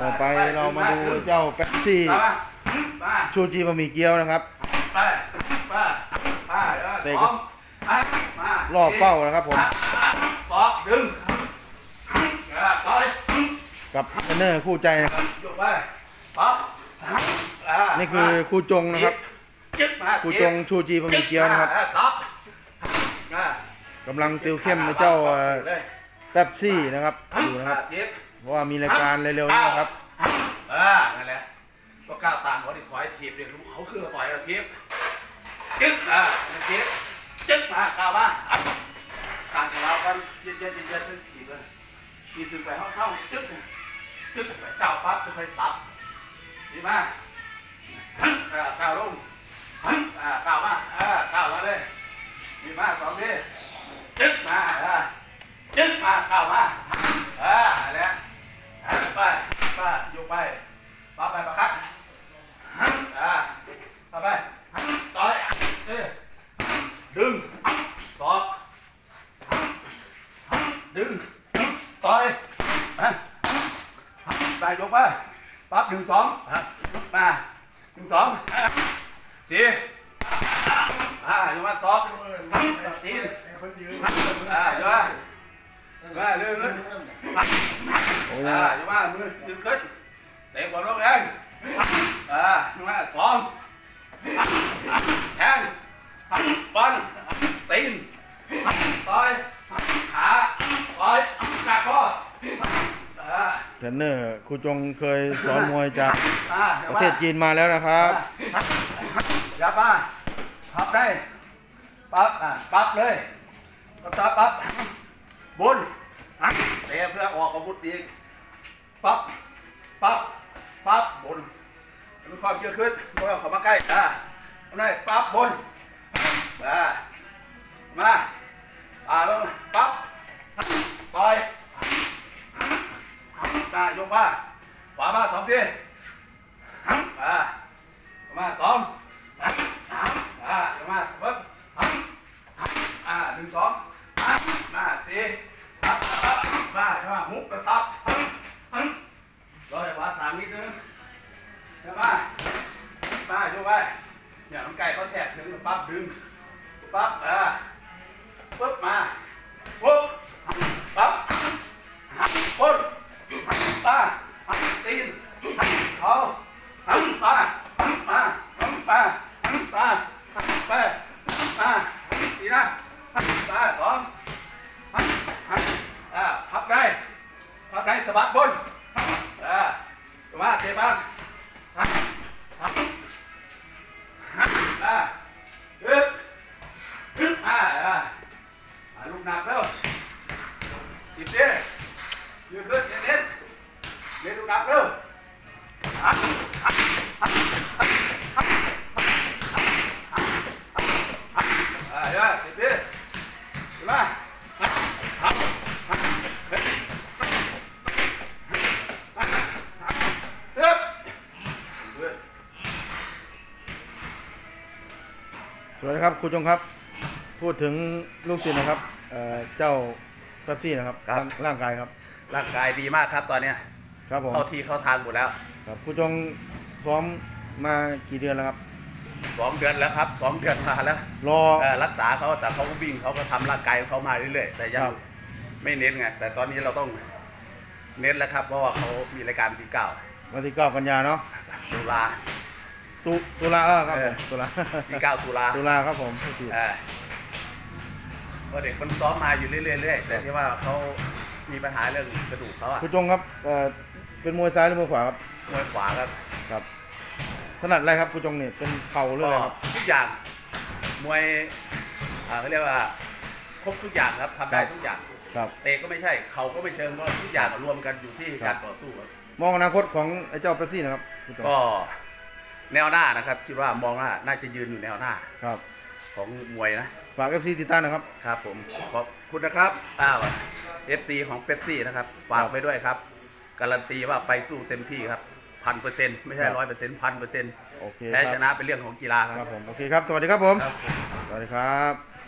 ต่อไปเรามาดูเจ้าแป๊บซี่มามาชูจีบะหมี่เกี๊ยวนะครับไปไปไปเตะสก็องมามารอบเป้านะครับผมสองดึงอ่าต่อยกับเทรนเนอร์คู่ใจนะครับยกไปปั๊บอ่านี่คือครูจงนะครับจึ๊กมาครูจงชูจีบะหมี่เกี๊ยวนะครับอ่าซับอ่ากำลังติวเข้มในเจ้าเอ่อเลยแป๊บซี่นะครับดูนะครับอ่าทิป เพราะว่ามีรายการเร็วๆนี้นะครับอ่านั่นแหละก็ก้าวตามเขาดิถอยทีบเรียนรู้เขาคือต่อยเราทีบจึ๊กอ่าทีบจึ๊กมาก้าวมาอัดการของเรากันเย็นๆเย็นๆเย็นๆทีบเลยทีบดึงไปเข้าเข้าจึ๊กจึ๊กไปก้าวปั๊บค่อยๆซับดีมากอ่าก้าวลงอ่าก้าวมาอ่าก้าวมาเลยดีมากสองทีจึ๊กมาอ่าจึ๊กมาก้าวมาอ่าและไปไปยกไปปั๊บไปประคัดอ่าปั๊บไปต่อยเอ้ยดึงสอดึงต่อยไปยกไปปั๊บหนึ่งสองมาหนึ่งสองสี่อ่าอยกมาสองตีนอ่าอยกมา มาเรื่อยๆโอ้ยอ่าอย่ามามือดึงขึ้นเตะบอลลงเองอ่ามาสองแทงฟันตีนต่อยขาต่อยกัดคออ่าเทรนเนอร์ครูจงเคยสอนมวยจากประเทศจีนมาแล้วนะครับอย่ามาพับได้ปั๊บอะปั๊บเลยปั๊บปั๊บปั๊บ บนเตะเพื่อออกอาวุธอีกปั๊บปั๊บปั๊บบนมีความเยอะขึ้นพวกเราเข้ามาใกล้อ่าเอาหน่อยปั๊บบนอ่ามาอ่าลงปั๊บต่อยได้ยกมาขวามาสองทีอ่ามาสอง เนี่ยน้ำไก่เขาแทกถึงปั๊บดึงปั๊บอ่าปึ๊บมาปุ๊บปั๊บปุ๊บป้าตีนเขาป้าป้าป้าป้าป้าป้าป้าตีนะป้าสองอ่าพับได้พับได้สะบัดบนอ่ามาเตะบ้าง ยืนขึ้นเน้นเน้นเน้นลูกหนักเร็วอะอะอะอะอะอะอะสิบเด้ขึ้นมาอะอะอะเฮ้ยอะอะฮึบฮึบสวัสดีครับครูจงครับ พูดถึงลูกศิษย์นะครับเอ่อเจ้าแป๊บซี่นะครับครับร่างร่างกายครับ ร่างกายดีมากครับตอนเนี้ยครับผมเข้าที่เข้าทางหมดแล้วครับครูจงซ้อมมากี่เดือนแล้วครับสองเดือนแล้วครับสองเดือนมาแล้วรอ เอ่อรักษาเขาแต่เขาก็วิ่งเขาก็ทำร่างกายของเขามาเรื่อยๆแต่ยังครับ ไม่เน้นไงแต่ตอนนี้เราต้องเน้นแล้วครับ เพราะว่าเขามีรายการที่เก้าวันที่เก้ากันยาเนาะตุลา ตุตุลาเออครับเอผอ มตุลาที่เก้าตุลา ตุลาครับผมผู้ผิดเออเพราะเด็กมันซ้อมมาอยู่เรื่อยๆแต่ที่ว่าเขา มีปัญหาเรื่องกระดูกเขาอะครูจงครับเอ่อเป็นมวยซ้ายหรือมวยขวาครับมวยขวาครับครับถนัดอะไรครับครูจงเนี่ยเป็นเข่าหรืออะไรครับ ทุกอย่างมวยอ่าเขาเรียกว่าครบทุกอย่างครับทำได้ทุกอย่างครับ เตะก็ไม่ใช่เขาก็ไม่เชิงเพราะทุกอย่างรวมกันอยู่ที่ครักาบรต่อสู้ครับมองอนาคตของไอ้เจ้าเป๊ปซี่นะครับครูจงก็แนวหน้านะครับ คิดว่ามองว่าน่าจะยืนอยู่แนวหน้าครับของมวยนะฝากเอฟซีติดตามนะครับ ครับผมขอบคุณนะครับอ้าว เอฟซีของเป๊ปซี่นะครับฝากครับไปด้วยครับ การันตีว่าไปสู้เต็มที่ครับพันเปอร์เซ็นต์ไม่ใช่ครับร้อยเปอร์เซ็นต์พันเปอร์เซ็นต์โอเคแพ้ครับชนะเป็นเรื่องของกีฬาคครัรับบผมโอเคครับ สวัสดีครับผม ครับ สวัสดีครับ